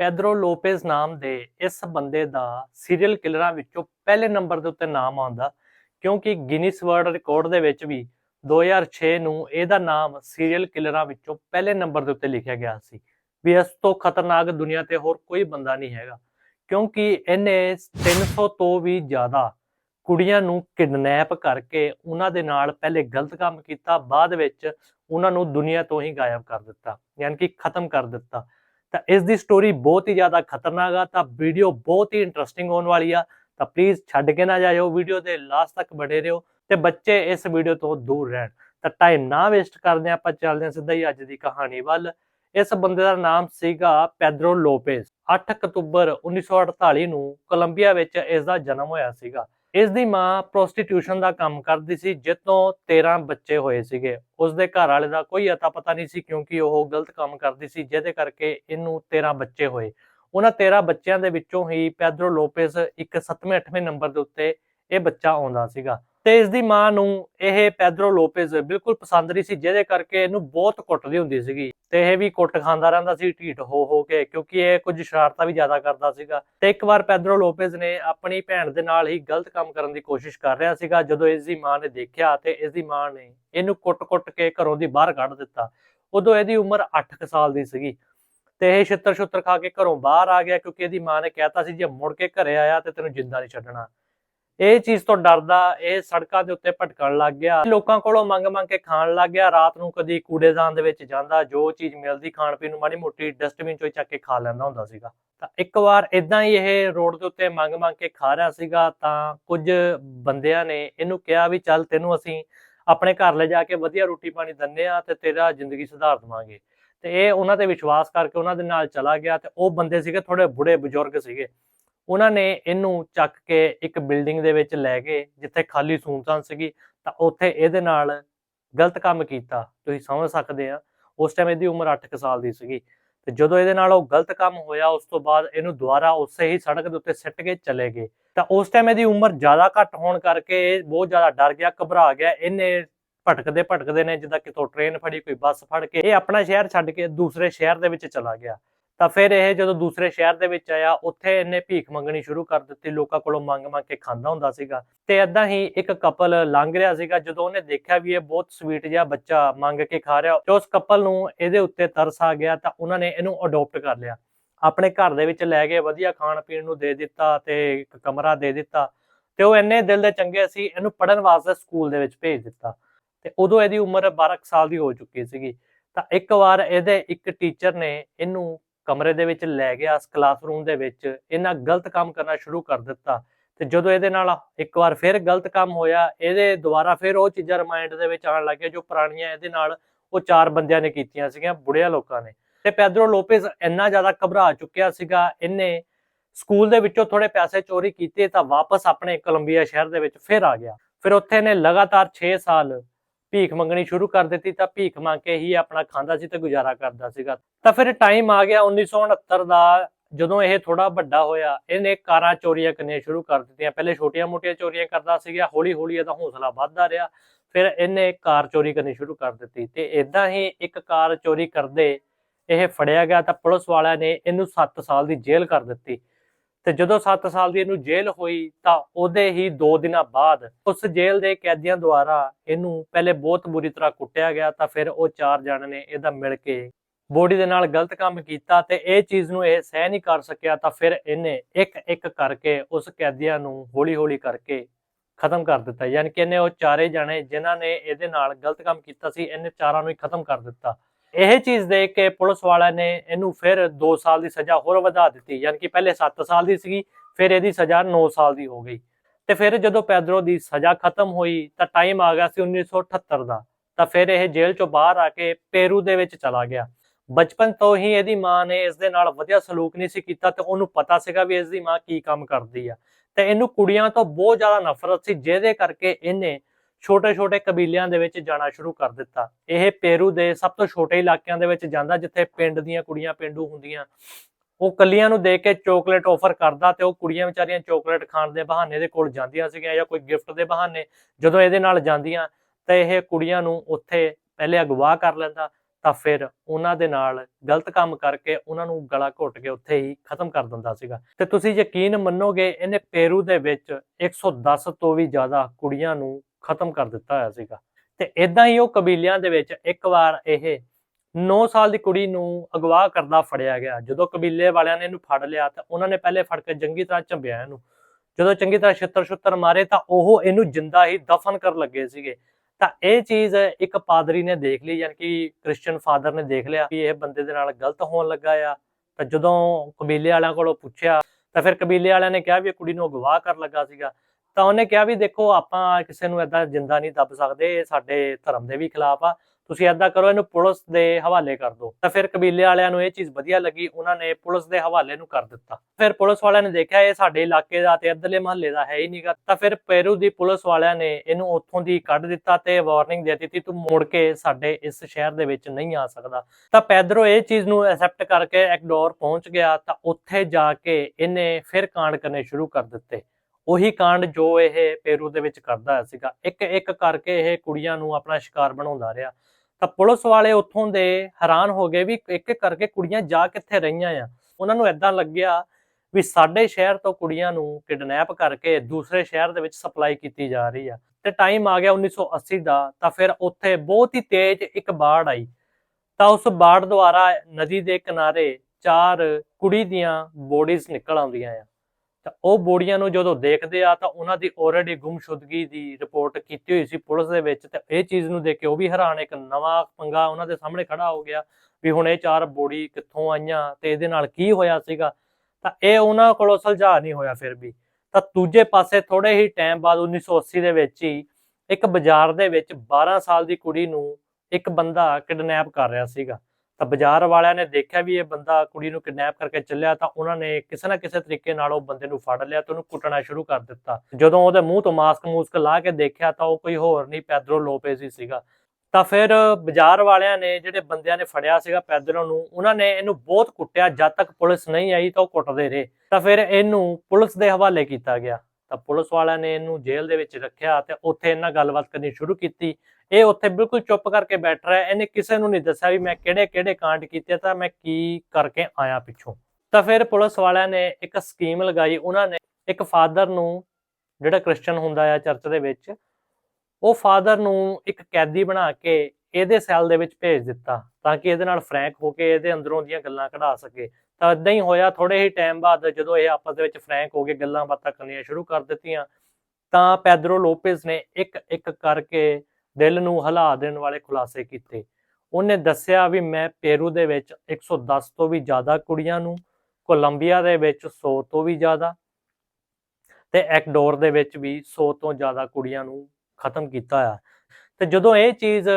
ਪੈਦਰੋ Lopez ਨਾਮ ਦੇ ਇਸ ਬੰਦੇ ਦਾ ਸੀਰੀਅਲ ਕਿਲਰਾਂ ਵਿੱਚੋਂ ਪਹਿਲੇ ਨੰਬਰ ਦੇ ਉੱਤੇ ਨਾਮ ਆਉਂਦਾ, ਕਿਉਂਕਿ ਗਿਨੀਸ ਵਰਲਡ ਰਿਕਾਰਡ ਦੇ ਵਿੱਚ ਵੀ 2006 ਨੂੰ ਇਹਦਾ ਨਾਮ ਸੀਰੀਅਲ ਕਿਲਰਾਂ ਵਿੱਚੋਂ ਪਹਿਲੇ ਨੰਬਰ ਦੇ ਉੱਤੇ ਲਿਖਿਆ ਗਿਆ ਸੀ। ਵੀ ਇਸ ਤੋਂ ਖਤਰਨਾਕ ਦੁਨੀਆ ਤੇ ਹੋਰ ਕੋਈ ਬੰਦਾ ਨਹੀਂ ਹੈਗਾ, ਕਿਉਂਕਿ ਇਹਨੇ 300 ਤੋਂ ਵੀ ਜ਼ਿਆਦਾ ਕੁੜੀਆਂ ਨੂੰ ਕਿਡਨੈਪ ਕਰਕੇ ਉਹਨਾਂ ਦੇ ਨਾਲ ਪਹਿਲੇ ਗਲਤ ਕੰਮ ਕੀਤਾ, ਬਾਅਦ ਵਿੱਚ ਉਹਨਾਂ ਨੂੰ ਦੁਨੀਆ ਤੋਂ ਹੀ ਗਾਇਬ ਕਰ ਦਿੱਤਾ, ਯਾਨੀ ਕਿ ਖਤਮ ਕਰ ਦਿੱਤਾ। ਤਾਂ ਇਸ ਦੀ ਸਟੋਰੀ ਬਹੁਤ ਹੀ ਜ਼ਿਆਦਾ ਖਤਰਨਾਕ ਆ, ਤਾਂ ਵੀਡੀਓ ਬਹੁਤ ਹੀ ਇੰਟਰਸਟਿੰਗ ਹੋਣ ਵਾਲੀ ਆ। ਤਾਂ ਪਲੀਜ਼ ਛੱਡ ਕੇ ਨਾ ਜਾਇਓ ਵੀਡੀਓ ਦੇ ਲਾਸਟ ਤੱਕ ਬਣੇ ਰਹੋ ਤੇ ਬੱਚੇ ਇਸ ਵੀਡੀਓ ਤੋਂ ਦੂਰ ਰਹਿਣ। ਤਾਂ ਟਾਈਮ ਨਾ ਵੇਸਟ ਕਰਦੇ ਆਪਾਂ ਚੱਲਦੇ ਹਾਂ ਸਿੱਧਾ ਹੀ ਅੱਜ ਦੀ ਕਹਾਣੀ ਵੱਲ। ਇਸ ਬੰਦੇ ਦਾ ਨਾਮ ਸੀਗਾ ਪੈਦਰੋ ਲੋਪੇਜ਼। 8 ਅਕਤੂਬਰ 1948 ਨੂੰ ਕੋਲੰਬੀਆ ਵਿੱਚ ਇਸ ਦਾ ਜਨਮ ਹੋਇਆ ਸੀਗਾ। ਇਸ ਦੀ ਮਾਂ ਪ੍ਰੋਸਟੀਟਿਊਸ਼ਨ ਦਾ ਕੰਮ ਕਰਦੀ ਸੀ ਜਿੱਤੋਂ 13 ਬੱਚੇ ਹੋਏ ਸੀਗੇ। ਉਸ ਦੇ ਘਰ ਵਾਲੇ ਦਾ ਕੋਈ ਅਤਾ ਪਤਾ ਨਹੀਂ ਸੀ, ਕਿਉਂਕਿ ਉਹ ਗਲਤ ਕੰਮ ਕਰਦੀ ਸੀ, ਜਿਹਦੇ ਕਰਕੇ ਇਹਨੂੰ 13 ਬੱਚੇ ਹੋਏ। ਉਹਨਾਂ 13 ਬੱਚਿਆਂ ਦੇ ਵਿੱਚੋਂ ਹੀ ਪੈਦਰੋ ਲੋਪੇਜ਼ ਇੱਕ 7ਵੇਂ 8ਵੇਂ ਨੰਬਰ ਦੇ ਉੱਤੇ ਇਹ ਬੱਚਾ ਆਉਂਦਾ ਸੀਗਾ। ਤੇ ਇਸ ਦੀ ਮਾਂ ਨੂੰ ਇਹ ਪੈਦਰੋ ਲੋਪੇਜ਼ ਬਿਲਕੁਲ ਪਸੰਦ ਨਹੀਂ ਸੀ, ਜਿਹਦੇ ਕਰਕੇ ਇਹਨੂੰ ਬਹੁਤ ਕੁੱਟਦੀ ਹੁੰਦੀ ਸੀਗੀ। ਤੇ ਇਹ ਵੀ ਕੁੱਟ ਖਾਂਦਾ ਰਹਿੰਦਾ ਸੀ, ਢੀਠ ਹੋ ਹੋ ਕੇ, ਕਿਉਂਕਿ ਇਹ ਕੁਝ ਸ਼ਰਾਰਤਾਂ ਵੀ ਜ਼ਿਆਦਾ ਕਰਦਾ ਸੀਗਾ। ਤੇ ਇੱਕ ਵਾਰ ਪੈਦਰੋ ਲੋਪੇਜ਼ ਨੇ ਆਪਣੀ ਭੈਣ ਦੇ ਨਾਲ ਹੀ ਗਲਤ ਕੰਮ ਕਰਨ ਦੀ ਕੋਸ਼ਿਸ਼ ਕਰ ਰਿਹਾ ਸੀਗਾ, ਜਦੋਂ ਇਸ ਦੀ ਮਾਂ ਨੇ ਦੇਖਿਆ ਤੇ ਇਸ ਦੀ ਮਾਂ ਨੇ ਇਹਨੂੰ ਕੁੱਟ-ਕੁੱਟ ਕੇ ਘਰੋਂ ਦੀ ਬਾਹਰ ਕੱਢ ਦਿੱਤਾ। ਉਦੋਂ ਇਹਦੀ ਉਮਰ 8 ਸਾਲ ਦੀ ਸੀਗੀ। ਤੇ ਇਹ ਛਿੱਤਰ ਛੁੱਤਰ ਖਾ ਕੇ ਘਰੋਂ ਬਾਹਰ ਆ ਗਿਆ, ਕਿਉਂਕਿ ਇਹਦੀ ਮਾਂ ਨੇ ਕਹਿਤਾ ਸੀ, ਜੇ ਮੁੜ ਕੇ ਘਰੇ ਆਇਆ ਤੇ ਤੈਨੂੰ ਜਿੰਦਾ ਨਹੀਂ ਛੱਡਣਾ। ਇਹ ਚੀਜ਼ ਤੋਂ ਡਰਦਾ, ਇਹ ਸੜਕਾਂ ਦੇ ਉੱਤੇ ਭਟਕਣ ਲੱਗ ਗਿਆ। ਲੋਕਾਂ ਕੋਲੋਂ ਮੰਗ ਮੰਗ ਕੇ ਖਾਣ ਲੱਗ ਗਿਆ। ਰਾਤ ਨੂੰ ਕਦੀ ਕੂੜੇਦਾਨ ਦੇ ਵਿੱਚ ਜਾਂਦਾ, ਜੋ ਚੀਜ਼ ਮਿਲਦੀ ਖਾਣ ਪੀਣ ਨੂੰ ਮਾੜੀ ਮੋਟੀ ਡਸਟਬਿਨ ਚੋਂ ਚੱਕ ਕੇ ਖਾ ਲੈਂਦਾ ਹੁੰਦਾ ਸੀਗਾ। ਤਾਂ ਇੱਕ ਵਾਰ ਇਦਾਂ ਹੀ ਇਹ ਰੋਡ ਦੇ ਉੱਤੇ ਮੰਗ ਮੰਗ ਕੇ ਖਾ ਰਿਹਾ ਸੀਗਾ, ਤਾਂ ਕੁਝ ਬੰਦਿਆਂ ਨੇ ਇਹਨੂੰ ਕਿਹਾ ਵੀ ਚੱਲ ਤੈਨੂੰ ਅਸੀਂ ਆਪਣੇ ਘਰ ਲੈ ਜਾ ਕੇ ਵਧੀਆ ਰੋਟੀ ਪਾਣੀ ਦਿੰਨੇ ਆ ਤੇ ਤੇਰਾ ਜ਼ਿੰਦਗੀ ਸੁਧਾਰ ਦਵਾਂਗੇ। ਤੇ ਇਹ ਉਹਨਾਂ ਤੇ ਵਿਸ਼ਵਾਸ ਕਰਕੇ ਉਹਨਾਂ ਦੇ ਨਾਲ ਚਲਾ ਗਿਆ ਤੇ ਉਹ ਬੰਦੇ ਸੀਗੇ ਥੋੜੇ ਬੁੜੇ ਬਜ਼ੁਰਗ ਸੀਗੇ। ਉਹਨਾਂ ਨੇ ਇਹਨੂੰ ਚੱਕ ਕੇ ਇੱਕ ਬਿਲਡਿੰਗ ਦੇ ਵਿੱਚ ਲੈ ਗਏ, ਜਿੱਥੇ ਖਾਲੀ ਸੂਨਸਾਨ ਸੀਗੀ, ਤਾਂ ਉੱਥੇ ਇਹਦੇ ਨਾਲ ਗਲਤ ਕੰਮ ਕੀਤਾ, ਤੁਸੀਂ ਸਮਝ ਸਕਦੇ ਆ। ਉਸ ਟਾਈਮ ਇਹਦੀ ਉਮਰ 8 ਸਾਲ ਦੀ ਸੀਗੀ। ਤੇ ਜਦੋਂ ਇਹਦੇ ਨਾਲ ਉਹ ਗਲਤ ਕੰਮ ਹੋਇਆ, ਉਸ ਤੋਂ ਬਾਅਦ ਇਹਨੂੰ ਦੁਬਾਰਾ ਉਸੇ ਹੀ ਸੜਕ ਦੇ ਉੱਤੇ ਸਿੱਟ ਕੇ ਚਲੇ ਗਏ। ਤਾਂ ਉਸ ਟਾਈਮ ਇਹਦੀ ਉਮਰ ਜ਼ਿਆਦਾ ਘੱਟ ਹੋਣ ਕਰਕੇ ਇਹ ਬਹੁਤ ਜ਼ਿਆਦਾ ਡਰ ਗਿਆ, ਘਬਰਾ ਗਿਆ। ਇਹਨੇ ਭਟਕਦੇ ਭਟਕਦੇ ਨੇ, ਜਿੱਦਾਂ ਕਿਤੋਂ ਟ੍ਰੇਨ ਫੜੀ, ਕੋਈ ਬੱਸ ਫੜ ਕੇ, ਇਹ ਆਪਣਾ ਸ਼ਹਿਰ ਛੱਡ ਕੇ ਦੂਸਰੇ ਸ਼ਹਿਰ ਦੇ ਵਿੱਚ ਚਲਾ ਗਿਆ। ਤਾਂ ਫਿਰ ਇਹ ਜਦੋਂ ਦੂਸਰੇ ਸ਼ਹਿਰ ਦੇ ਵਿੱਚ ਆਇਆ, ਉੱਥੇ ਇਹਨੇ ਭੀਖ ਮੰਗਣੀ ਸ਼ੁਰੂ ਕਰ ਦਿੱਤੀ। ਲੋਕਾਂ ਕੋਲੋਂ ਮੰਗ ਮੰਗ ਕੇ ਖਾਂਦਾ ਹੁੰਦਾ ਸੀਗਾ। ਤੇ ਐਦਾਂ ਹੀ ਇੱਕ ਕਪਲ ਲੰਘ ਰਿਹਾ ਸੀਗਾ, ਜਦੋਂ ਉਹਨੇ ਦੇਖਿਆ ਵੀ ਇਹ ਬਹੁਤ ਸਵੀਟ ਜਿਹਾ ਬੱਚਾ ਮੰਗ ਕੇ ਖਾ ਰਿਹਾ, ਤੇ ਉਸ ਕਪਲ ਨੂੰ ਇਹਦੇ ਉੱਤੇ ਤਰਸ ਆ ਗਿਆ ਤਾਂ ਉਹਨਾਂ ਨੇ ਇਹਨੂੰ ਅਡਾਪਟ ਕਰ ਲਿਆ। ਆਪਣੇ ਘਰ ਦੇ ਵਿੱਚ ਲੈ ਕੇ ਵਧੀਆ ਖਾਣ ਪੀਣ ਨੂੰ ਦੇ ਦਿੱਤਾ ਤੇ ਇੱਕ ਕਮਰਾ ਦੇ ਦਿੱਤਾ। ਤੇ ਉਹ ਇੰਨੇ ਦਿਲ ਦੇ ਚੰਗੇ ਸੀ, ਇਹਨੂੰ ਪੜਨ ਵਾਸਤੇ ਸਕੂਲ ਦੇ ਵਿੱਚ ਭੇਜ ਦਿੱਤਾ। ਤੇ ਉਦੋਂ ਇਹਦੀ ਉਮਰ 12 ਕੁ ਸਾਲ ਦੀ ਹੋ ਚੁੱਕੀ ਸੀਗੀ। ਤਾਂ ਇੱਕ ਵਾਰ ਇਹਦੇ ਇੱਕ ਟੀਚਰ ਨੇ ਇਹਨੂੰ ਕਮਰੇ ਦੇ ਵਿੱਚ ਲੈ ਗਿਆ ਕਲਾਸਰੂਮ ਦੇ ਵਿੱਚ, ਇਹਨਾਂ ਗਲਤ ਕੰਮ ਕਰਨਾ ਸ਼ੁਰੂ ਕਰ ਦਿੱਤਾ। ਤੇ ਜਦੋਂ ਇਹਦੇ ਨਾਲ ਇੱਕ ਵਾਰ ਫਿਰ ਗਲਤ ਕੰਮ ਹੋਇਆ, ਇਹਦੇ ਦੁਬਾਰਾ ਫਿਰ ਉਹ ਚੀਜ਼ਾਂ ਰਿਮਾਈਂਡ ਦੇ ਵਿੱਚ ਆਉਣ ਲੱਗੀਆਂ ਜੋ ਪੁਰਾਣੀਆਂ ਇਹਦੇ ਨਾਲ ਉਹ ਚਾਰ ਬੰਦਿਆਂ ਨੇ ਕੀਤੀਆਂ ਸੀਗੀਆਂ, ਬੁੜਿਆ ਲੋਕਾਂ ਨੇ। ਤੇ ਪੈਦਰੋ ਲੋਪੇਜ਼ ਇੰਨਾ ਜ਼ਿਆਦਾ ਘਬਰਾ ਚੁੱਕਿਆ ਸੀਗਾ, ਇਹਨੇ ਸਕੂਲ ਦੇ ਵਿੱਚੋਂ ਥੋੜੇ ਪੈਸੇ ਚੋਰੀ ਕੀਤੇ ਤਾਂ ਵਾਪਸ ਆਪਣੇ ਕੋਲੰਬੀਆ ਸ਼ਹਿਰ ਦੇ ਵਿੱਚ ਫਿਰ ਆ ਗਿਆ। ਫਿਰ ਉੱਥੇ ਇਹਨੇ ਲਗਾਤਾਰ 6 ਸਾਲ ਭੀਖ ਮੰਗਣੀ ਸ਼ੁਰੂ ਕਰ ਦਿੱਤੀ ਤਾਂ ਭੀਖ ਮੰਗ ਕੇ ਹੀ ਆਪਣਾ ਖਾਂਦਾ ਸੀ ਤੇ ਗੁਜ਼ਾਰਾ ਕਰਦਾ ਸੀਗਾ। ਤਾਂ ਫਿਰ ਟਾਈਮ ਆ ਗਿਆ 1969 ਦਾ, ਜਦੋਂ ਇਹ ਥੋੜਾ ਵੱਡਾ ਹੋਇਆ, ਇਹਨੇ ਕਾਰਾਂ ਚੋਰੀਆਂ ਕਰਨੀਆਂ ਸ਼ੁਰੂ ਕਰ ਦਿੱਤੀਆਂ। ਪਹਿਲੇ ਛੋਟੀਆਂ-ਮੋਟੀਆਂ ਚੋਰੀਆਂ ਕਰਦਾ ਸੀਗਾ, ਹੌਲੀ-ਹੌਲੀ ਇਹਦਾ ਹੌਸਲਾ ਵੱਧਦਾ ਰਿਹਾ। ਫਿਰ ਇਹਨੇ ਕਾਰ ਚੋਰੀ ਕਰਨੀ ਸ਼ੁਰੂ ਕਰ ਦਿੱਤੀ ਤੇ ਇਦਾਂ ਹੀ ਇੱਕ ਕਾਰ ਚੋਰੀ ਕਰਦੇ ਇਹ ਫੜਿਆ ਗਿਆ ਤਾਂ ਪੁਲਿਸ ਵਾਲਿਆਂ ਨੇ ਇਹਨੂੰ 7 ਸਾਲ ਦੀ ਜੇਲ੍ਹ ਕਰ ਦਿੱਤੀ। ਤੇ ਜਦੋਂ 7 ਸਾਲ ਦੀ ਇਹਨੂੰ ਜੇਲ੍ਹ ਹੋਈ ਤਾਂ ਉਹਦੇ ਹੀ 2 ਦਿਨਾਂ ਬਾਅਦ ਉਸ ਜੇਲ੍ਹ ਦੇ ਕੈਦੀਆਂ ਦੁਆਰਾ ਇਹਨੂੰ ਪਹਿਲੇ ਬਹੁਤ ਬੁਰੀ ਤਰ੍ਹਾਂ ਕੁੱਟਿਆ ਗਿਆ ਤਾਂ ਫਿਰ ਉਹ ਚਾਰ ਜਣ ਨੇ ਇਹਦਾ ਮਿਲ ਕੇ ਬੋਡੀ ਦੇ ਨਾਲ ਗਲਤ ਕੰਮ ਕੀਤਾ ਤੇ ਇਹ ਚੀਜ਼ ਨੂੰ ਇਹ ਸਹਿ ਨਹੀਂ ਕਰ ਸਕਿਆ ਤਾਂ ਫਿਰ ਇਹਨੇ ਇੱਕ ਇੱਕ ਕਰਕੇ ਉਸ ਕੈਦੀਆਂ ਨੂੰ ਹੌਲੀ-ਹੌਲੀ ਕਰਕੇ ਖਤਮ ਕਰ ਦਿੱਤਾ। ਯਾਨੀ ਕਿ ਇਹਨੇ ਉਹ ਚਾਰੇ ਜਾਣੇ ਜਿਨ੍ਹਾਂ ਨੇ ਇਹਦੇ ਨਾਲ ਗਲਤ ਕੰਮ ਕੀਤਾ ਸੀ, ਇਹਨੇ ਚਾਰਾਂ ਨੂੰ ਹੀ ਖਤਮ ਕਰ ਦਿੱਤਾ। ਇਹ ਚੀਜ਼ ਦੇਖ ਕੇ ਪੁਲਿਸ ਵਾਲਿਆਂ ਨੇ ਇਹਨੂੰ ਫਿਰ 2 ਸਾਲ ਦੀ ਸਜ਼ਾ ਹੋਰ ਵਧਾ ਦਿੱਤੀ, ਯਾਨੀ ਕਿ ਪਹਿਲੇ 7 ਸਾਲ ਦੀ ਸੀਗੀ, ਫਿਰ ਇਹਦੀ ਸਜ਼ਾ 9 ਸਾਲ ਦੀ ਹੋ ਗਈ। ਤੇ ਫਿਰ ਜਦੋਂ ਪੈਦਰੋ ਦੀ ਸਜ਼ਾ ਖਤਮ ਹੋਈ, ਤਾਂ ਟਾਈਮ ਆ ਗਿਆ ਸੀ 1978 ਦਾ, ਤਾਂ ਫਿਰ ਇਹ ਜੇਲ੍ਹ ਚੋਂ ਬਾਹਰ ਆ ਕੇ ਪੇਰੂ ਦੇ ਵਿੱਚ ਚਲਾ ਗਿਆ। ਬਚਪਨ ਤੋਂ ਹੀ ਇਹਦੀ ਮਾਂ ਨੇ ਇਸ ਦੇ ਨਾਲ ਵਧੀਆ ਸਲੂਕ ਨਹੀਂ ਸੀ ਕੀਤਾ, ਤੇ ਉਹਨੂੰ ਪਤਾ ਸੀਗਾ ਵੀ ਇਸ ਦੀ ਮਾਂ ਕੀ ਕੰਮ ਕਰਦੀ ਆ। ਤੇ ਇਹਨੂੰ ਕੁੜੀਆਂ ਤੋਂ ਬਹੁਤ ਜ਼ਿਆਦਾ ਨਫ਼ਰਤ ਸੀ, ਜਿਹਦੇ ਕਰਕੇ ਇਹਨੇ ਛੋਟੇ-ਛੋਟੇ ਕਬੀਲਿਆਂ ਦੇ ਵਿੱਚ ਜਾਣਾ ਸ਼ੁਰੂ ਕਰ ਦਿੱਤਾ। ਇਹ ਪੇਰੂ ਦੇ ਸਭ ਤੋਂ ਛੋਟੇ ਇਲਾਕਿਆਂ ਦੇ ਵਿੱਚ ਜਾਂਦਾ ਜਿੱਥੇ ਪਿੰਡ ਦੀਆਂ ਕੁੜੀਆਂ ਪਿੰਡੂ ਹੁੰਦੀਆਂ। ਉਹ ਕੱਲੀਆਂ ਨੂੰ ਦੇ ਕੇ ਚੋਕਲੇਟ ਆਫਰ ਕਰਦਾ ਤੇ ਉਹ ਕੁੜੀਆਂ ਵਿਚਾਰੀਆਂ ਚੋਕਲੇਟ ਖਾਣ ਦੇ ਬਹਾਨੇ ਦੇ ਕੋਲ ਜਾਂਦੀਆਂ ਸੀਗੀਆਂ ਜਾਂ ਕੋਈ ਗਿਫਟ ਦੇ ਬਹਾਨੇ ਜਦੋਂ ਇਹਦੇ ਨਾਲ ਜਾਂਦੀਆਂ ਤਾਂ ਇਹ ਕੁੜੀਆਂ ਨੂੰ ਉੱਥੇ ਪਹਿਲੇ ਅਗਵਾ ਕਰ ਲੈਂਦਾ ਤਾਂ ਫਿਰ ਉਹਨਾਂ ਦੇ ਨਾਲ ਗਲਤ ਕੰਮ ਕਰਕੇ ਉਹਨਾਂ ਨੂੰ ਗਲਾ ਘੁੱਟ ਕੇ ਉੱਥੇ ਹੀ ਖਤਮ ਕਰ ਦਿੰਦਾ ਸੀਗਾ। ਤੇ ਤੁਸੀਂ ਯਕੀਨ ਮੰਨੋਗੇ ਇਹਨੇ ਪੇਰੂ ਦੇ ਵਿੱਚ 110 ਤੋਂ ਵੀ ਜ਼ਿਆਦਾ ਕੁੜੀਆਂ ਨੂੰ ਖਤਮ ਕਰ ਦਿੱਤਾ ਹੋਇਆ ਸੀਗਾ। ਤੇ ਇਦਾਂ ਹੀ ਉਹ ਕਬੀਲਿਆਂ ਦੇ ਵਿੱਚ ਇੱਕ ਵਾਰ ਇਹ 9 ਸਾਲ ਦੀ ਕੁੜੀ ਨੂੰ ਅਗਵਾ ਕਰਦਾ ਫੜਿਆ ਗਿਆ। ਜਦੋਂ ਕਬੀਲੇ ਵਾਲਿਆਂ ਨੇ ਇਹਨੂੰ ਫੜ ਲਿਆ ਤਾਂ ਉਹਨਾਂ ਨੇ ਪਹਿਲੇ ਫੜ ਕੇ ਚੰਗੀ ਤਰ੍ਹਾਂ ਝੰਬਿਆ ਇਹਨੂੰ। ਜਦੋਂ ਚੰਗੀ ਤਰ੍ਹਾਂ ਛਿੱਤਰ ਛੁੱਤਰ ਮਾਰੇ ਤਾਂ ਉਹ ਇਹਨੂੰ ਜਿੰਦਾ ਹੀ ਦਫਨ ਕਰਨ ਲੱਗੇ ਸੀਗੇ। ਤਾਂ ਇਹ ਚੀਜ਼ ਇੱਕ ਪਾਦਰੀ ਨੇ ਦੇਖ ਲਈ, ਯਾਨੀ ਕਿ ਕ੍ਰਿਸਚੀਅਨ ਫਾਦਰ ਨੇ ਦੇਖ ਲਿਆ ਕਿ ਇਹ ਬੰਦੇ ਦੇ ਨਾਲ ਗਲਤ ਹੋਣ ਲੱਗਾ ਆ। ਤਾਂ ਜਦੋਂ ਕਬੀਲੇ ਵਾਲਿਆਂ ਕੋਲੋਂ ਪੁੱਛਿਆ ਤਾਂ ਫਿਰ ਕਬੀਲੇ ਵਾਲਿਆਂ ਨੇ ਕਿਹਾ ਵੀ ਇਹ ਕੁੜੀ ਨੂੰ ਅਗਵਾ ਕਰਨ ਲੱਗਾ ਸੀਗਾ। ਤਾਂ ਉਹਨੇ ਕਿਹਾ ਵੀ ਦੇਖੋ, ਆਪਾਂ ਕਿਸੇ ਨੂੰ ਏਦਾਂ ਜਿੰਦਾ ਨਹੀਂ ਦੱਬ ਸਕਦੇ ਇਹ ਸਾਡੇ ਧਰਮ ਦੇ ਵੀ ਖਿਲਾਫ ਆ। ਤੁਸੀਂ ਏਦਾਂ ਕਰੋ, ਇਹਨੂੰ ਪੁਲਿਸ ਦੇ ਹਵਾਲੇ ਕਰ ਦਿਓ। ਤਾਂ ਫਿਰ ਕਬੀਲੇ ਵਾਲਿਆਂ ਨੂੰ ਇਹ ਚੀਜ਼ ਵਧੀਆ ਲੱਗੀ, ਉਹਨਾਂ ਨੇ ਪੁਲਿਸ ਦੇ ਹਵਾਲੇ ਨੂੰ ਕਰ ਦਿੱਤਾ। ਫਿਰ ਪੁਲਿਸ ਵਾਲਿਆਂ ਨੇ ਦੇਖਿਆ, ਇਹ ਸਾਡੇ ਇਲਾਕੇ ਦਾ ਤੇ ਇੱਧਰਲੇ ਮਹੱਲੇ ਦਾ ਹੈ ਹੀ ਨਹੀਂਗਾ ਤਾਂ ਫਿਰ ਪੈਰੂ ਦੀ ਪੁਲਿਸ ਵਾਲਿਆਂ ਨੇ ਇਹਨੂੰ ਉੱਥੋਂ ਦੀ ਕੱਢ ਦਿੱਤਾ ਤੇ ਵਾਰਨਿੰਗ ਦੇ ਦਿੱਤੀ, ਤੂੰ ਮੁੜ ਕੇ ਸਾਡੇ ਇਸ ਸ਼ਹਿਰ ਦੇ ਵਿੱਚ ਨਹੀਂ ਆ ਸਕਦਾ। ਤਾਂ ਪੈਦਰੋ ਇਹ ਚੀਜ਼ ਨੂੰ ਐਕਸੈਪਟ ਕਰਕੇ ਐਕਡੋਰ ਪਹੁੰਚ ਗਿਆ, ਤਾਂ ਉੱਥੇ ਜਾ ਕੇ ਇਹਨੇ ਫਿਰ ਕਾਂਡ ਕਰਨੇ ਸ਼ੁਰੂ ਕਰ ਦਿੱਤੇ। ਉਹੀ ਕਾਂਡ ਜੋ ਇਹ ਪੇਰੂ ਦੇ ਵਿੱਚ ਕਰਦਾ ਸੀਗਾ। ਇੱਕ ਇੱਕ ਕਰਕੇ ਇਹ ਕੁੜੀਆਂ ਨੂੰ ਆਪਣਾ ਸ਼ਿਕਾਰ ਬਣਾਉਂਦਾ ਰਿਹਾ। ਤਾਂ ਪੁਲਿਸ ਵਾਲੇ ਉੱਥੋਂ ਦੇ ਹੈਰਾਨ ਹੋ ਗਏ ਵੀ ਇੱਕ ਇੱਕ ਕਰਕੇ ਕੁੜੀਆਂ ਜਾ ਕਿੱਥੇ ਰਹੀਆਂ ਆ। ਉਹਨਾਂ ਨੂੰ ਐਦਾਂ ਲੱਗਿਆ ਵੀ ਸਾਡੇ ਸ਼ਹਿਰ ਤੋਂ ਕੁੜੀਆਂ ਨੂੰ ਕਿਡਨੈਪ ਕਰਕੇ ਦੂਸਰੇ ਸ਼ਹਿਰ ਦੇ ਵਿੱਚ ਸਪਲਾਈ ਕੀਤੀ ਜਾ ਰਹੀ ਆ। ਤੇ ਟਾਈਮ ਆ ਗਿਆ 1980 ਦਾ, ਤਾਂ ਫਿਰ ਉੱਥੇ ਬਹੁਤ ਹੀ ਤੇਜ਼ ਇੱਕ ਬਾੜ ਆਈ। ਤਾਂ ਉਸ ਬਾੜ ਦੁਆਰਾ ਨਦੀ ਦੇ ਕਿਨਾਰੇ ਚਾਰ ਕੁੜੀ ਦੀਆਂ ਬੋਡੀਜ਼ ਨਿਕਲ ਆਉਂਦੀਆਂ ਆ। ਤਾਂ ਉਹ ਬੋੜੀਆਂ ਨੂੰ ਜਦੋਂ ਦੇਖਦੇ ਆ ਤਾਂ ਉਹਨਾਂ ਦੀ ਆਲਰੇਡੀ ਗੁੰਮਸ਼ੁਦਗੀ ਦੀ ਰਿਪੋਰਟ ਕੀਤੀ ਹੋਈ ਸੀ ਪੁਲਿਸ ਦੇ ਵਿੱਚ ਤੇ ਇਹ ਚੀਜ਼ ਨੂੰ ਦੇਖ ਕੇ ਉਹ ਵੀ ਹੈਰਾਨ, ਇੱਕ ਨਵਾਂ ਪੰਗਾ ਉਹਨਾਂ ਦੇ ਸਾਹਮਣੇ ਖੜਾ ਹੋ ਗਿਆ ਵੀ ਹੁਣ ਇਹ ਚਾਰ ਬੋੜੀ ਕਿੱਥੋਂ ਆਈਆਂ ਤੇ ਇਹਦੇ ਨਾਲ ਕੀ ਹੋਇਆ ਸੀਗਾ। ਤਾਂ ਇਹ ਉਹਨਾਂ ਕੋਲੋਂ ਸੁਲਝਾ ਨਹੀਂ ਹੋਇਆ ਫਿਰ ਵੀ। ਤਾਂ ਦੂਜੇ ਪਾਸੇ ਥੋੜੇ ਹੀ ਟਾਈਮ ਬਾਅਦ 1980 ਦੇ ਵਿੱਚ ਹੀ ਇੱਕ ਬਾਜ਼ਾਰ ਦੇ ਵਿੱਚ 12 ਸਾਲ ਦੀ ਕੁੜੀ ਨੂੰ ਇੱਕ ਬੰਦਾ ਕਿਡਨੈਪ ਕਰ ਰਿਹਾ ਸੀਗਾ। ਤਾਂ ਬਾਜ਼ਾਰ ਵਾਲਿਆਂ ਨੇ ਦੇਖਿਆ ਵੀ ਇਹ ਬੰਦਾ ਕੁੜੀ ਨੂੰ ਕਿਡਨੈਪ ਕਰਕੇ ਚੱਲਿਆ ਤਾਂ ਉਹਨਾਂ ਨੇ ਕਿਸੇ ਨਾ ਕਿਸੇ ਤਰੀਕੇ ਨਾਲ ਉਹ ਬੰਦੇ ਨੂੰ ਫੜ ਲਿਆ ਤੇ ਉਹਨੂੰ ਕੁੱਟਣਾ ਸ਼ੁਰੂ ਕਰ ਦਿੱਤਾ। ਜਦੋਂ ਉਹਦੇ ਮੂੰਹ ਤੋਂ ਮਾਸਕ ਮੂਸਕ ਲਾ ਕੇ ਦੇਖਿਆ ਤਾਂ ਉਹ ਕੋਈ ਹੋਰ ਨਹੀਂ ਪੈਦਰੋ ਲੋਪੇਜ਼ ਹੀ ਸੀਗਾ। ਤਾਂ ਫਿਰ ਬਾਜ਼ਾਰ ਵਾਲਿਆਂ ਨੇ ਜਿਹੜੇ ਬੰਦਿਆਂ ਨੇ ਫੜਿਆ ਸੀਗਾ ਪੈਦਲੋਂ ਨੂੰ, ਉਹਨਾਂ ਨੇ ਇਹਨੂੰ ਬਹੁਤ ਕੁੱਟਿਆ। ਜਦ ਤੱਕ ਪੁਲਿਸ ਨਹੀਂ ਆਈ ਤਾਂ ਉਹ ਕੁੱਟਦੇ ਰਹੇ। ਤਾਂ ਫਿਰ ਇਹਨੂੰ ਪੁਲਿਸ ਦੇ ਹਵਾਲੇ ਕੀਤਾ ਗਿਆ। ਤਾਂ ਪੁਲਿਸ ਵਾਲਿਆਂ ਨੇ ਇਹਨੂੰ ਜੇਲ੍ਹ ਦੇ ਵਿੱਚ ਰੱਖਿਆ ਤੇ ਉੱਥੇ ਇਹਨਾਂ ਗੱਲਬਾਤ ਕਰਨੀ ਸ਼ੁਰੂ ਕੀਤੀ। ਇਹ ਉੱਥੇ ਬਿਲਕੁਲ ਚੁੱਪ ਕਰਕੇ ਬੈਠ ਰਿਹਾ। ਇਹਨੇ ਕਿਸੇ ਨੂੰ ਨਹੀਂ ਦੱਸਿਆ ਵੀ ਮੈਂ ਕਿਹੜੇ ਕਿਹੜੇ ਕਾਂਡ ਕੀਤੇ ਤਾਂ ਮੈਂ ਕੀ ਕਰਕੇ ਆਇਆ ਪਿੱਛੋਂ। ਤਾਂ ਫਿਰ ਪੁਲਿਸ ਵਾਲਿਆਂ ਨੇ ਇੱਕ ਸਕੀਮ ਲਗਾਈ। ਉਹਨਾਂ ਨੇ ਇੱਕ ਫਾਦਰ ਨੂੰ, ਜਿਹੜਾ ਕ੍ਰਿਸਚੀਅਨ ਹੁੰਦਾ ਆ ਚਰਚ ਦੇ ਵਿੱਚ, ਉਹ ਫਾਦਰ ਨੂੰ ਇੱਕ ਕੈਦੀ ਬਣਾ ਕੇ ਇਹਦੇ ਸੈੱਲ ਦੇ ਵਿੱਚ ਭੇਜ ਦਿੱਤਾ, ਤਾਂ ਕਿ ਇਹਦੇ ਨਾਲ ਫਰੈਂਕ ਹੋ ਕੇ ਇਹਦੇ ਅੰਦਰੋਂ ਦੀਆਂ ਗੱਲਾਂ ਕਢਾ ਸਕੇ। ਤਾਂ ਇਦਾਂ ਹੀ ਹੋਇਆ ਥੋੜੇ ਹੀ ਟਾਈਮ ਬਾਅਦ ਜਦੋਂ ਇਹ ਆਪਸ ਦੇ ਵਿੱਚ ਫਰੈਂਕ ਹੋ ਕੇ ਗੱਲਾਂ ਬਾਤਾਂ ਕਰਨੀਆਂ ਸ਼ੁਰੂ ਕਰ ਦਿੱਤੀਆਂ, ਤਾਂ ਪੈਦਰੋ ਲੋਪੇਜ਼ ਨੇ ਇੱਕ ਇੱਕ ਕਰਕੇ ਦਿਲ ਨੂੰ ਹਲਾ ਦੇਣ ਵਾਲੇ ਖੁਲਾਸੇ ਕੀਤੇ। ਉਹਨੇ ਦੱਸਿਆ ਵੀ ਮੈਂ ਪੇਰੂ ਦੇ ਵਿੱਚ 110 ਤੋਂ ਵੀ ਜ਼ਿਆਦਾ ਕੁੜੀਆਂ ਨੂੰ ਕੋਲੰਬੀਆ ਦੇ ਵਿੱਚ 100 ਤੋਂ ਵੀ ਜ਼ਿਆਦਾ ਤੇ ਐਕਡੋਰ ਦੇ ਵਿੱਚ ਵੀ 100 ਤੋਂ ਜ਼ਿਆਦਾ ਕੁੜੀਆਂ ਨੂੰ ਖਤਮ ਕੀਤਾ ਆ। ਤੇ ਜਦੋਂ ਇਹ ਚੀਜ਼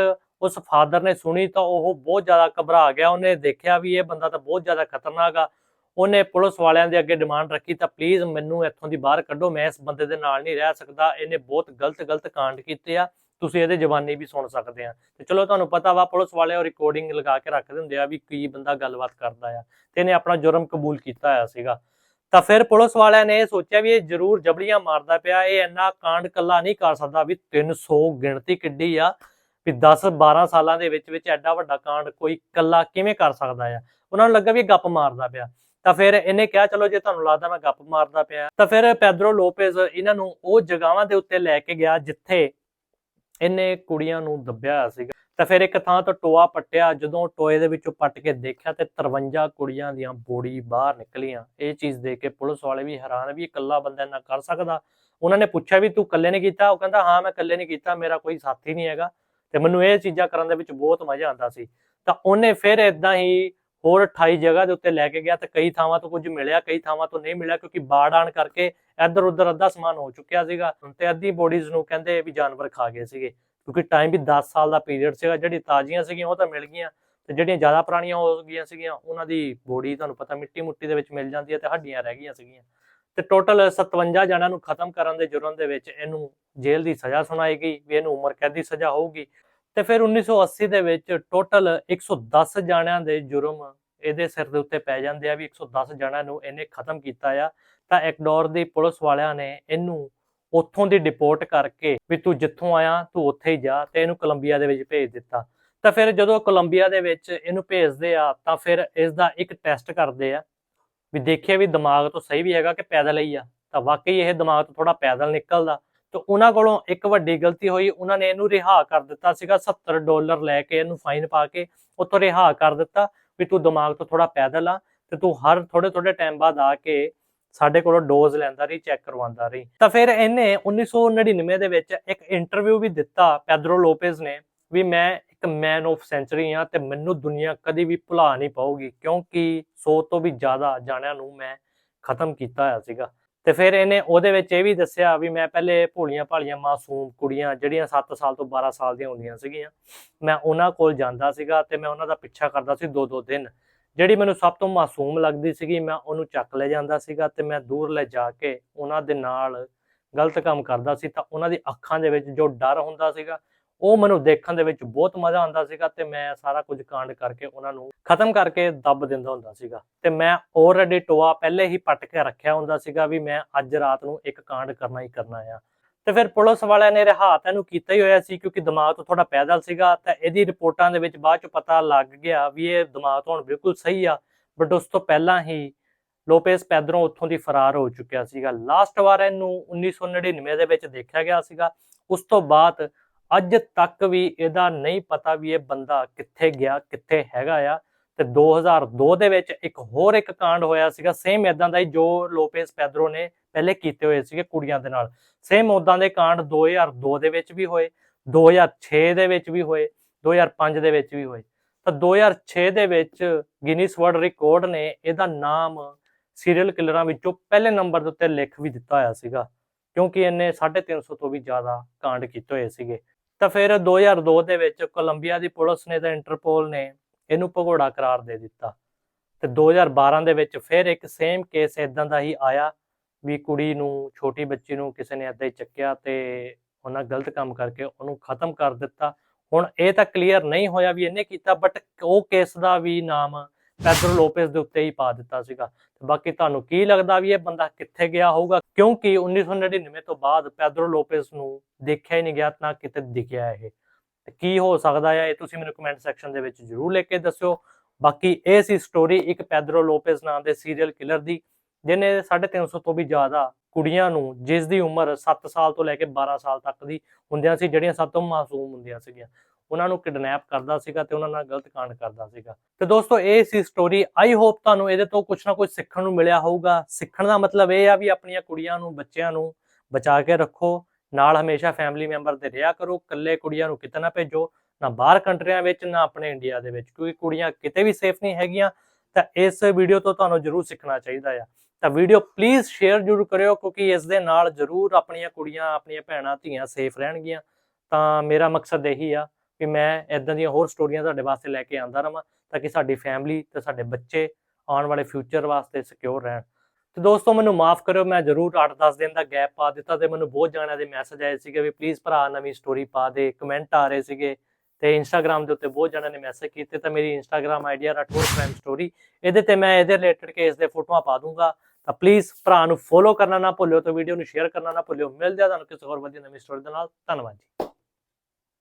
ਉਸ ਫਾਦਰ ਨੇ ਸੁਣੀ ਤਾਂ ਉਹ ਬਹੁਤ ਜ਼ਿਆਦਾ ਘਬਰਾ ਗਿਆ। ਉਹਨੇ ਦੇਖਿਆ ਵੀ ਇਹ ਬੰਦਾ ਤਾਂ ਬਹੁਤ ਜ਼ਿਆਦਾ ਖਤਰਨਾਕ ਆ। ਉਹਨੇ ਪੁਲਿਸ ਵਾਲਿਆਂ ਦੇ ਅੱਗੇ ਡਿਮਾਂਡ ਰੱਖੀ ਤਾਂ ਪਲੀਜ਼ ਮੈਨੂੰ ਇੱਥੋਂ ਦੀ ਬਾਹਰ ਕੱਢੋ, ਮੈਂ ਇਸ ਬੰਦੇ ਦੇ ਨਾਲ ਨਹੀਂ ਰਹਿ ਸਕਦਾ। ਇਹਨੇ ਬਹੁਤ ਗਲਤ ਗਲਤ ਕਾਂਡ ਕੀਤੇ ਆ। ਤੁਸੀਂ ਇਹਦੇ ਜਵਾਨੀ ਵੀ ਸੁਣ ਸਕਦੇ ਆ। ਤੇ ਚਲੋ ਤੁਹਾਨੂੰ ਪਤਾ ਵਾ, ਪੁਲਿਸ ਵਾਲੇ ਉਹ ਰਿਕਾਰਡਿੰਗ ਲਗਾ ਕੇ ਰੱਖ ਦਿੰਦੇ ਆ ਵੀ ਕੀ ਬੰਦਾ ਗੱਲਬਾਤ ਕਰਦਾ ਆ। ਤੇ ਇਹਨੇ ਆਪਣਾ ਜੁਰਮ ਕਬੂਲ ਕੀਤਾ ਹੋਇਆ ਸੀਗਾ। ਤਾਂ ਫਿਰ ਪੁਲਿਸ ਵਾਲਿਆਂ ਨੇ ਇਹ ਸੋਚਿਆ ਵੀ ਇਹ ਜ਼ਰੂਰ ਜਬੜੀਆਂ ਮਾਰਦਾ ਪਿਆ। ਇਹ ਇੰਨਾ ਕਾਂਡ ਕੱਲਾ ਨਹੀਂ ਕਰ ਸਕਦਾ ਵੀ 300 ਗਿਣਤੀ ਕਿੱਡੀ ਆ। ਵੀ 10 12 ਸਾਲਾਂ ਦੇ ਵਿੱਚ ਵਿੱਚ ਐਡਾ ਵੱਡਾ ਕਾਂਡ ਕੋਈ ਇਕੱਲਾ ਕਿਵੇਂ ਕਰ ਸਕਦਾ ਆ? ਉਹਨਾਂ ਨੂੰ ਲੱਗਾ ਵੀ ਗੱਪ ਮਾਰਦਾ ਪਿਆ। ਤਾਂ ਫਿਰ ਇਹਨੇ ਕਿਹਾ, ਚਲੋ ਜੇ ਤੁਹਾਨੂੰ ਲੱਗਦਾ ਮੈਂ ਗੱਪ ਮਾਰਦਾ ਪਿਆ। ਤਾਂ ਫਿਰ ਪੈਦਰੋ ਲੋਪੇਜ਼ ਇਹਨਾਂ ਨੂੰ ਉਹ ਜਗਾਵਾਂ ਦੇ ਉੱਤੇ ਲੈ ਕੇ ਗਿਆ ਜਿੱਥੇ ਇਹਨੇ ਕੁੜੀਆਂ ਨੂੰ ਦੱਬਿਆ ਹੋਇਆ ਸੀਗਾ। ਤਾਂ ਫਿਰ ਇੱਕ ਥਾਂ ਤੋਂ ਟੋਆ ਪੱਟਿਆ, ਜਦੋਂ ਟੋਏ ਦੇ ਵਿੱਚੋਂ ਪੱਟ ਕੇ ਦੇਖਿਆ ਤੇ 53 ਕੁੜੀਆਂ ਦੀਆਂ ਬੋੜੀ ਬਾਹਰ ਨਿਕਲੀਆਂ। ਇਹ ਚੀਜ਼ ਦੇਖ ਕੇ ਪੁਲਿਸ ਵਾਲੇ ਵੀ ਹੈਰਾਨ ਵੀ ਇਕੱਲਾ ਬੰਦਾ ਇੰਨਾ ਕਰ ਸਕਦਾ। ਉਹਨਾਂ ਨੇ ਪੁੱਛਿਆ ਵੀ ਤੂੰ ਇਕੱਲੇ ਨੇ ਕੀਤਾ? ਉਹ ਕਹਿੰਦਾ, ਹਾਂ, ਮੈਂ ਇਕੱਲੇ ਨੇ ਕੀਤਾ, ਮੇਰਾ ਕੋਈ ਸਾਥੀ ਨਹੀਂ ਹੈਗਾ। ਤੇ ਮੈਨੂੰ ਇਹ ਚੀਜ਼ਾਂ ਕਰਨ ਦੇ ਵਿੱਚ ਬਹੁਤ ਮਜ਼ਾ ਆਉਂਦਾ ਸੀ। ਤਾਂ ਉਹਨੇ ਫਿਰ ਇਦਾਂ ਹੀ ਹੋਰ 28 ਜਗ੍ਹਾ ਦੇ ਉੱਤੇ ਲੈ ਕੇ ਗਿਆ ਤੇ ਕਈ ਥਾਵਾਂ ਤੋਂ ਕੁਝ ਮਿਲਿਆ, ਕਈ ਥਾਵਾਂ ਤੋਂ ਨਹੀਂ ਮਿਲਿਆ ਕਿਉਂਕਿ ਬਾੜ ਆਣ ਕਰਕੇ ਇੱਧਰ ਉੱਧਰ ਅੱਧਾ ਸਮਾਨ ਹੋ ਚੁੱਕਿਆ ਸੀਗਾ। ਤੇ ਅੱਧੀ ਬੋਡੀਜ਼ ਨੂੰ ਕਹਿੰਦੇ ਵੀ ਜਾਨਵਰ ਖਾ ਗਏ ਸੀਗੇ ਕਿਉਂਕਿ ਟਾਈਮ ਵੀ 10 ਸਾਲ ਦਾ ਪੀਰੀਅਡ ਸੀਗਾ ਜਿਹੜੀ ਤਾਜ਼ੀਆਂ ਸੀਗੀਆਂ ਉਹ ਤਾਂ ਮਿਲ ਗਈਆਂ ਤੇ ਜਿਹੜੀਆਂ ਜ਼ਿਆਦਾ ਪੁਰਾਣੀਆਂ ਹੋ ਗਈਆਂ ਸੀਗੀਆਂ, ਉਹਨਾਂ ਦੀ ਬੋਡੀ ਤੁਹਾਨੂੰ ਪਤਾ ਮਿੱਟੀ ਮੁੱਟੀ ਦੇ ਵਿੱਚ ਮਿਲ ਜਾਂਦੀ ਹੈ ਤੇ ਹੱਡੀਆਂ ਰਹਿ ਗਈਆਂ ਸੀਗੀਆਂ। ਤੇ ਟੋਟਲ 57 ਜਣਾਂ ਨੂੰ ਖਤਮ ਕਰਨ ਦੇ ਜੁਰਮ ਦੇ ਵਿੱਚ ਇਹਨੂੰ ਜੇਲ੍ਹ ਦੀ ਸਜ਼ਾ ਸੁਣਾਈ ਗਈ, ਵੀ ਇਹਨੂੰ ਉਮਰ ਕੈਦ ਦੀ ਸਜ਼ਾ ਹੋਊਗੀ। ਤੇ ਫਿਰ 1980 ਦੇ ਵਿੱਚ ਟੋਟਲ 110 ਜਣਿਆਂ ਦੇ ਜੁਰਮ ਇਹਦੇ ਸਿਰ ਦੇ ਉੱਤੇ ਪੈ ਜਾਂਦੇ ਆ, ਵੀ 110 ਜਣਿਆਂ ਨੂੰ ਇਹਨੇ ਖਤਮ ਕੀਤਾ ਆ। ਤਾਂ ਐਕਡੋਰ ਦੀ ਪੁਲਿਸ ਵਾਲਿਆਂ ਨੇ ਇਹਨੂੰ ਉੱਥੋਂ ਦੀ ਡਿਪੋਰਟ ਕਰਕੇ ਵੀ ਤੂੰ ਜਿੱਥੋਂ ਆਇਆ, ਤੂੰ ਉੱਥੇ ਹੀ ਜਾ ਤੇ ਇਹਨੂੰ ਕੋਲੰਬੀਆ ਦੇ ਵਿੱਚ ਭੇਜ ਦਿੱਤਾ। ਤਾਂ ਫਿਰ ਜਦੋਂ ਕੋਲੰਬੀਆ ਦੇ ਵਿੱਚ ਇਹਨੂੰ ਭੇਜਦੇ ਆ, ਤਾਂ ਫਿਰ ਇਸ ਦਾ ਇੱਕ ਟੈਸਟ ਕਰਦੇ ਆ ਵੀ ਦੇਖਿਆ ਵੀ ਦਿਮਾਗ ਤੋਂ ਸਹੀ ਵੀ ਹੈਗਾ ਕਿ ਪੈਦਲ ਹੀ ਆ। ਤਾਂ ਵਾਕਈ ਇਹ ਦਿਮਾਗ ਤੋਂ ਥੋੜਾ ਪੈਦਲ ਨਿਕਲਦਾ। ਤੇ ਉਹਨਾਂ ਕੋਲੋਂ ਇੱਕ ਵੱਡੀ ਗਲਤੀ ਹੋਈ, ਉਹਨਾਂ ਨੇ ਇਹਨੂੰ ਰਿਹਾ ਕਰ ਦਿੱਤਾ ਸੀਗਾ 70 ਡਾਲਰ ਲੈ ਕੇ ਇਹਨੂੰ ਫਾਈਨ ਪਾ ਕੇ ਉੱਥੋਂ ਰਿਹਾ ਕਰ ਦਿੱਤਾ ਵੀ ਤੂੰ ਦਿਮਾਗ ਤੋਂ ਥੋੜਾ ਪੈਦਲ ਆ ਤੇ ਤੂੰ ਹਰ ਥੋੜੇ ਥੋੜੇ ਟਾਈਮ ਬਾਅਦ ਆ ਕੇ ਸਾਡੇ ਕੋਲੋਂ ਡੋਜ਼ ਲੈਂਦਾ ਰਹੀ ਚੈੱਕ ਕਰਵਾਉਂਦਾ ਰਹੀ। ਤਾਂ ਫਿਰ ਇਹਨੇ 1999 ਦੇ ਵਿੱਚ ਇੱਕ ਇੰਟਰਵਿਊ ਵੀ ਦਿੱਤਾ ਪੈਦਰੋ ਲੋਪੇਜ਼ ਨੇ ਵੀ ਮੈਂ ਇੱਕ ਮੈਨ ਆਫ ਸੈਂਚਰੀ ਆ ਤੇ ਮੈਨੂੰ ਦੁਨੀਆ ਕਦੇ ਵੀ ਭੁਲਾ ਨਹੀਂ ਪਾਊਗੀ, ਕਿਉਂਕਿ 100 ਤੋਂ ਵੀ ਜ਼ਿਆਦਾ ਜਾਣਿਆਂ ਨੂੰ ਮੈਂ ਖਤਮ ਕੀਤਾ ਹੋਇਆ ਸੀਗਾ। ਤੇ ਫਿਰ ਇਹਨੇ ਉਹਦੇ ਵਿੱਚ ਇਹ ਵੀ ਦੱਸਿਆ ਵੀ ਮੈਂ ਪਹਿਲੇ ਭੋਲੀਆਂ ਭਾਲੀਆਂ ਮਾਸੂਮ ਕੁੜੀਆਂ ਜਿਹੜੀਆਂ 7 ਸਾਲ ਤੋਂ 12 ਸਾਲ ਦੀਆਂ ਹੁੰਦੀਆਂ ਸੀਗੀਆਂ, ਮੈਂ ਉਹਨਾਂ ਕੋਲ ਜਾਂਦਾ ਸੀਗਾ ਤੇ ਮੈਂ ਉਹਨਾਂ ਦਾ ਪਿੱਛਾ ਕਰਦਾ ਸੀ ਦੋ ਦੋ ਦਿਨ। ਜਿਹੜੀ ਮੈਨੂੰ ਸਭ ਤੋਂ ਮਾਸੂਮ ਲੱਗਦੀ ਸੀਗੀ, ਮੈਂ ਉਹਨੂੰ ਚੱਕ ਲੈ ਜਾਂਦਾ ਸੀਗਾ ਤੇ ਮੈਂ ਦੂਰ ਲੈ ਜਾ ਕੇ ਉਹਨਾਂ ਦੇ ਨਾਲ ਗਲਤ ਕੰਮ ਕਰਦਾ ਸੀ ਤਾਂ ਉਹਨਾਂ ਦੀ ਅੱਖਾਂ ਦੇ ਵਿੱਚ ਜੋ ਡਰ ਹੁੰਦਾ ਸੀਗਾ ਉਹ ਮੈਨੂੰ ਦੇਖਣ ਦੇ ਵਿੱਚ ਬਹੁਤ ਮਜ਼ਾ ਆਉਂਦਾ ਸੀਗਾ ਤੇ ਮੈਂ ਸਾਰਾ ਕੁਝ ਕਾਂਡ ਕਰਕੇ ਉਹਨਾਂ ਨੂੰ ਖਤਮ ਕਰਕੇ ਦੱਬ ਦਿੰਦਾ ਹੁੰਦਾ ਸੀਗਾ। ਤੇ ਮੈਂ ਆਲਰੇਡੀ ਟੋਆ ਪਹਿਲੇ ਹੀ ਪੱਟ ਕੇ ਰੱਖਿਆ ਹੁੰਦਾ ਸੀਗਾ ਵੀ ਮੈਂ ਅੱਜ ਰਾਤ ਨੂੰ ਇੱਕ ਕਾਂਡ ਕਰਨਾ ਹੀ ਕਰਨਾ ਆ। ਤੇ ਫਿਰ ਪੁਲਿਸ ਵਾਲਿਆਂ ਨੇ ਰਿਹਾ ਇਹਨੂੰ ਕੀਤਾ ਹੀ ਹੋਇਆ ਸੀ ਕਿਉਂਕਿ ਦਿਮਾਗ ਤੋਂ ਥੋੜਾ ਪੈਦਲ ਸੀਗਾ ਤਾਂ ਇਹਦੀ ਰਿਪੋਰਟਾਂ ਦੇ ਵਿੱਚ ਬਾਅਦ ਚ ਪਤਾ ਲੱਗ ਗਿਆ ਵੀ ਇਹ ਦਿਮਾਗ ਤੋਂ ਹੁਣ ਬਿਲਕੁਲ ਸਹੀ ਆ ਬਟ ਉਸ ਤੋਂ ਪਹਿਲਾਂ ਹੀ ਲੋਪੇਸ ਪੈਦਰੋਂ ਉੱਥੋਂ ਦੀ ਫਰਾਰ ਹੋ ਚੁੱਕਿਆ ਸੀਗਾ। ਲਾਸਟ ਵਾਰ ਇਹਨੂੰ 1999 ਦੇ ਵਿੱਚ ਦੇਖਿਆ ਗਿਆ ਸੀਗਾ। ਉਸ ਤੋਂ ਬਾਅਦ ਅੱਜ ਤੱਕ ਵੀ ਇਹਦਾ ਨਹੀਂ ਪਤਾ ਵੀ ਇਹ ਬੰਦਾ ਕਿੱਥੇ ਗਿਆ, ਕਿੱਥੇ ਹੈਗਾ ਆ। ਤੇ 2002 ਦੇ ਵਿੱਚ ਇੱਕ ਹੋਰ ਇੱਕ ਕਾਂਡ ਹੋਇਆ ਸੀਗਾ ਸੇਮ ਇਦਾਂ ਦਾ ਹੀ ਜੋ ਲੋਪੇਸ ਪੈਦਰੋ ਨੇ ਪਹਿਲੇ ਕੀਤੇ ਹੋਏ ਸੀਗੇ ਕੁੜੀਆਂ ਦੇ ਨਾਲ। ਸੇਮ ਉਦਾਂ ਦੇ ਕਾਂਡ 2002 ਦੇ ਵਿੱਚ ਵੀ ਹੋਏ 2006 ਦੇ ਵਿੱਚ ਵੀ ਹੋਏ 2005 ਦੇ ਵਿੱਚ ਵੀ ਹੋਏ। ਤਾਂ 2006 ਦੇ ਵਿੱਚ ਗਿਨੀਸ ਵਰਲਡ ਰਿਕਾਰਡ ਨੇ ਇਹਦਾ ਨਾਮ ਸੀਰੀਅਲ ਕਿਲਰਾਂ ਵਿੱਚੋਂ ਪਹਿਲੇ ਨੰਬਰ ਦੇ ਉੱਤੇ ਲਿਖ ਵੀ ਦਿੱਤਾ ਹੋਇਆ ਸੀਗਾ, ਕਿਉਂਕਿ ਇਹਨੇ 350 ਤੋਂ ਵੀ ਜ਼ਿਆਦਾ ਕਾਂਡ ਕੀਤੇ ਹੋਏ ਸੀਗੇ। ਤਾਂ ਫਿਰ 2002 ਦੇ ਵਿੱਚ ਕੋਲੰਬੀਆ ਦੀ ਪੁਲਿਸ ਨੇ ਤੇ ਇੰਟਰਪੋਲ ਨੇ ਇਹਨੂੰ ਭਗੌੜਾ ਕਰਾਰ ਦੇ ਦਿੱਤਾ। ਤੇ 2012 ਦੇ ਵਿੱਚ ਫਿਰ ਇੱਕ ਸੇਮ ਕੇਸ ਇਦਾਂ ਦਾ ਹੀ ਆਇਆ ਵੀ ਕੁੜੀ ਨੂੰ, ਛੋਟੀ ਬੱਚੀ ਨੂੰ ਕਿਸੇ ਨੇ ਏਦਾਂ ਹੀ ਚੱਕਿਆ ਤੇ ਉਹਨਾਂ ਗਲਤ ਕੰਮ ਕਰਕੇ ਉਹਨੂੰ ਖਤਮ ਕਰ ਦਿੱਤਾ। ਹੁਣ ਇਹ ਤਾਂ ਕਲੀਅਰ ਨਹੀਂ ਹੋਇਆ ਵੀ ਇਹਨੇ ਕੀਤਾ ਬਟ ਉਹ ਕੇਸ ਦਾ ਵੀ ਨਾਮ ਪੈਦਰੋ ਲੋਪੇਸ ਦੇ ਉੱਤੇ ਹੀ ਪਾ ਦਿੱਤਾ ਸੀਗਾ। ਤੇ ਬਾਕੀ ਤੁਹਾਨੂੰ ਕੀ ਲੱਗਦਾ ਵੀ ਇਹ ਬੰਦਾ ਕਿੱਥੇ ਗਿਆ ਹੋਊਗਾ? ਕਿਉਂਕਿ 1999 ਤੋਂ ਬਾਅਦ ਪੈਦਰੋ ਲੋਪੇਸ ਨੂੰ ਦੇਖਿਆ ਹੀ ਨਹੀਂ ਗਿਆ ਨਾ ਕਿਤੇ ਦਿਖਿਆ ਇਹ। ਤੇ ਕੀ ਹੋ ਸਕਦਾ ਹੈ ਇਹ ਤੁਸੀਂ ਮੈਨੂੰ ਕਮੈਂਟ ਸੈਕਸ਼ਨ ਦੇ ਵਿੱਚ ਜਰੂਰ ਲਿਖ ਕੇ ਦੱਸਿਓ। ਬਾਕੀ ਇਹ ਸੀ ਸਟੋਰੀ ਇੱਕ ਪੈਦਰੋ ਲੋਪੇਸ ਨਾਮ ਦੇ ਸੀਰੀਅਲ ਕਿਲਰ ਦੀ, ਜਿਹਨੇ 350 ਤੋਂ ਵੀ ਜ਼ਿਆਦਾ ਕੁੜੀਆਂ ਨੂੰ, ਜਿਸ ਦੀ ਉਮਰ 7 ਸਾਲ ਤੋਂ ਲੈ ਕੇ 12 ਸਾਲ ਤੱਕ ਦੀ ਹੁੰਦੀਆਂ ਸੀ, ਜਿਹੜੀਆਂ ਸਭ ਤੋਂ ਮਾਸੂਮ ਹੁੰਦੀਆਂ ਸੀਗੀਆਂ। ਉਹਨਾਂ ਨੂੰ ਕਿਡਨੈਪ ਕਰਦਾ ਸੀਗਾ ਤੇ ਉਹਨਾਂ ਨਾਲ ਗਲਤ ਕਾਂਡ ਕਰਦਾ ਸੀਗਾ। ਤੇ ਦੋਸਤੋ, ਇਹ ਸੀ ਸਟੋਰੀ ਆਈ ਹੋਪ ਤੁਹਾਨੂੰ ਇਹਦੇ ਤੋਂ ਕੁਝ ਨਾ ਕੁਝ ਸਿੱਖਣ ਨੂੰ ਮਿਲਿਆ ਹੋਊਗਾ। ਸਿੱਖਣ ਦਾ ਮਤਲਬ ਇਹ ਆ ਵੀ ਆਪਣੀਆਂ ਕੁੜੀਆਂ ਨੂੰ, ਬੱਚਿਆਂ ਨੂੰ ਬਚਾ ਕੇ ਰੱਖੋ। ਨਾਲ ਹਮੇਸ਼ਾ ਫੈਮਿਲੀ ਮੈਂਬਰ ਦੇ ਰਿਹਾ ਕਰੋ। ਇਕੱਲੇ ਕੁੜੀਆਂ ਨੂੰ ਕਿਤੇ ਨਾ ਭੇਜੋ, ਨਾ ਬਾਹਰ ਕੰਟਰੀਆਂ ਵਿੱਚ, ਨਾ ਆਪਣੇ ਇੰਡੀਆ ਦੇ ਵਿੱਚ, ਕਿਉਂਕਿ ਕੁੜੀਆਂ ਕਿਤੇ ਵੀ ਸੇਫ ਨਹੀਂ ਹੈਗੀਆਂ। ਤਾਂ ਇਸ ਵੀਡੀਓ ਤੋਂ ਤੁਹਾਨੂੰ ਜ਼ਰੂਰ ਸਿੱਖਣਾ ਚਾਹੀਦਾ ਆ। ਤਾਂ ਵੀਡੀਓ ਪਲੀਜ਼ ਸ਼ੇਅਰ ਜ਼ਰੂਰ ਕਰਿਓ, ਕਿਉਂਕਿ ਇਸ ਦੇ ਨਾਲ ਜ਼ਰੂਰ ਆਪਣੀਆਂ ਕੁੜੀਆਂ, ਆਪਣੀਆਂ ਭੈਣਾਂ, ਧੀਆਂ ਸੇਫ ਰਹਿਣਗੀਆਂ। ਤਾਂ ਮੇਰਾ ਮਕਸਦ ਇਹੀ ਆ ਵੀ ਮੈਂ ਇਦਾਂ ਦੀਆਂ ਹੋਰ ਸਟੋਰੀਆਂ ਤੁਹਾਡੇ ਵਾਸਤੇ ਲੈ ਕੇ ਆਉਂਦਾ ਰਵਾਂ ਤਾਂ ਕਿ ਸਾਡੀ ਫੈਮਿਲੀ ਤੇ ਸਾਡੇ ਬੱਚੇ ਆਉਣ ਵਾਲੇ ਫਿਊਚਰ ਵਾਸਤੇ ਸਿਕਿਉਰ ਰਹਿਣ। ਤੇ ਦੋਸਤੋ, ਮੈਨੂੰ ਮਾਫ ਕਰਿਓ, ਮੈਂ ਜ਼ਰੂਰ 8-10 ਦਿਨ ਦਾ ਗੈਪ ਪਾ ਦਿੱਤਾ ਤੇ ਮੈਨੂੰ ਬਹੁਤ ਜਾਣਿਆਂ ਦੇ ਮੈਸੇਜ ਆਏ ਸੀਗੇ ਵੀ ਪਲੀਜ਼ ਭਰਾ ਨਵੀਂ ਸਟੋਰੀ ਪਾ ਦੇ ਕਮੈਂਟ ਆ ਰਹੇ ਸੀਗੇ ਤੇ ਇੰਸਟਾਗ੍ਰam ਦੇ ਉੱਤੇ ਬਹੁਤ ਜਣਿਆਂ ਨੇ ਮੈਸੇਜ ਕੀਤੇ ਤਾਂ ਮੇਰੀ ਇੰਸਟਾਗ੍ਰam ਆਈਡੀ ਹੈ ਰਠੌਰ ਪ੍ਰਾਈਮ ਸਟੋਰੀ ਇਹਦੇ ਤੇ ਮੈਂ ਇਹਦੇ ਰਿਲੇਟਡ ਕੇਸ ਦੇ ਫੋਟੋਆਂ ਪਾ ਦੂੰਗਾ। ਤਾਂ ਪਲੀਜ਼ ਭਰਾ ਨੂੰ ਫੋਲੋ ਕਰਨਾ ਨਾ ਭੁੱਲਿਓ ਤੇ ਵੀਡੀਓ ਨੂੰ ਸ਼ੇਅਰ ਕਰਨਾ ਨਾ ਭੁੱਲਿਓ। ਮਿਲ ਆ ਤੁਹਾਨੂੰ ਕਿਸੇ ਹੋਰ ਵਧੀਆ ਨਵੀਂ ਸਟੋਰੀ ਦੇ ਨਾਲ। ਧੰਨਵਾਦ ਜੀ।